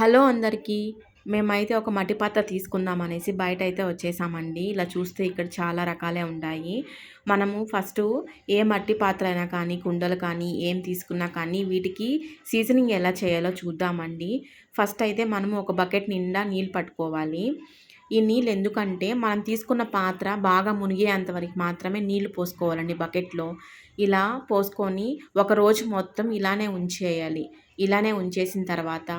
Hello అందరికీ మేమైతే ఒక మట్టి పాత్ర తీసుకుందాం అనేసి బయట అయితే వచ్చేసామండి. ఇలా చూస్తే ఇక్కడ చాలా రకాలే ఉంటాయి. మనము ఫస్ట్ ఏ మట్టి పాత్ర అయినా కానీ కుండలు కానీ ఏం తీసుకున్నా కానీ వీటికి సీజనింగ్ ఎలా చేయాలో చూద్దామండి. ఫస్ట్ అయితే మనము ఒక బకెట్ నిండా నీళ్ళు పట్టుకోవాలి. ఈ నీళ్ళు ఎందుకంటే మనం తీసుకున్న పాత్ర బాగా మునిగేంత వరకు మాత్రమే నీళ్ళు పోసుకోవాలండి బకెట్లో. ఇలా పోసుకొని ఒక రోజు మొత్తం ఇలానే ఉంచేయాలి. ఇలానే ఉంచేసిన తర్వాత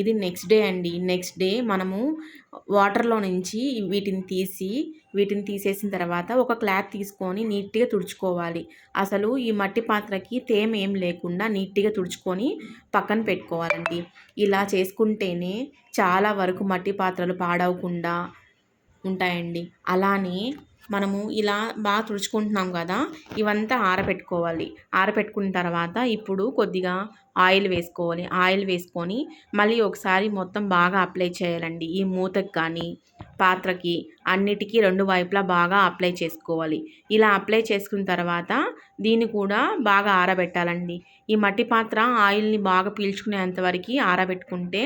ఇది నెక్స్ట్ డే అండి. నెక్స్ట్ డే మనము వాటర్లో నుంచి వీటిని తీసి వీటిని తీసేసిన తర్వాత ఒక క్లాత్ తీసుకొని నీట్గా తుడుచుకోవాలి. అసలు ఈ మట్టి పాత్రకి తేమ ఏం లేకుండా నీట్గా తుడుచుకొని పక్కన పెట్టుకోవాలండి. ఇలా చేసుకుంటేనే చాలా వరకు మట్టి పాత్రలు పాడవకుండా ఉంటాయండి. అలానే మనము ఇలా బాగా తుడుచుకుంటున్నాం కదా ఇవంతా ఆరబెట్టుకోవాలి ఆరబెట్టుకున్న తర్వాత ఇప్పుడు కొద్దిగా ఆయిల్ వేసుకోవాలి. ఆయిల్ వేసుకొని మళ్ళీ ఒకసారి మొత్తం బాగా అప్లై చేయాలండి. ఈ మూతకి కానీ పాత్రకి అన్నిటికీ రెండు వైపులా బాగా అప్లై చేసుకోవాలి. ఇలా అప్లై చేసుకున్న తర్వాత దీన్ని కూడా బాగా ఆరబెట్టాలండి. ఈ మట్టి పాత్ర ఆయిల్ని బాగా పీల్చుకునేంతవరకు ఆరబెట్టుకుంటే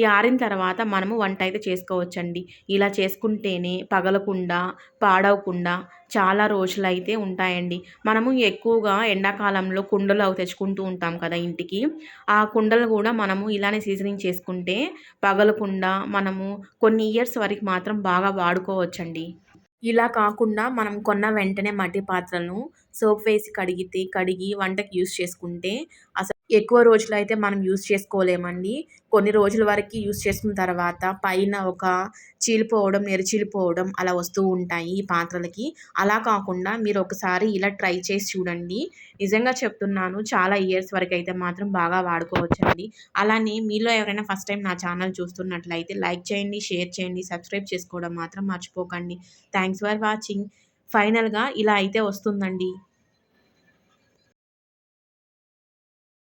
ఈ ఆరిన తర్వాత మనము వంట అయితే చేసుకోవచ్చండి. ఇలా చేసుకుంటేనే పగలకుండా పాడవకుండా చాలా రోజులు అయితే ఉంటాయండి. మనము ఎక్కువగా ఎండాకాలంలో కుండలు అవి తెచ్చుకుంటూ ఉంటాం కదా ఇంటికి. ఆ కుండలు కూడా మనము ఇలానే సీజనింగ్ చేసుకుంటే పగలకుండా మనము కొన్ని ఇయర్స్ వరకు మాత్రం బాగా చేసుకోవచ్చండి. ఇలా కాకుండా మనం కొన్న వెంటనే మట్టి పాత్రలను సోప్ వేసి కడిగితే కడిగి వంటకి యూస్ చేసుకుంటే అసలు ఎక్కువ రోజులు అయితే మనం యూస్ చేసుకోలేమండి. కొన్ని రోజుల వరకు యూస్ చేసిన తర్వాత పైన ఒక చీలిపోవడం నెరచీలిపోవడం అలా వస్తూ ఉంటాయి ఈ పాత్రలకి. అలా కాకుండా మీరు ఒకసారి ఇలా ట్రై చేసి చూడండి. నిజంగా చెప్తున్నాను చాలా ఇయర్స్ వరకు అయితే మాత్రం బాగా వాడుకోవచ్చండి. అలానే మీలో ఎవరైనా ఫస్ట్ టైం నా ఛానల్ చూస్తున్నట్లయితే లైక్ చేయండి షేర్ చేయండి సబ్స్క్రైబ్ చేసుకోవడం మాత్రం మర్చిపోకండి. Thanks for watching. ఫైనల్గా ఇలా అయితే వస్తుందండి.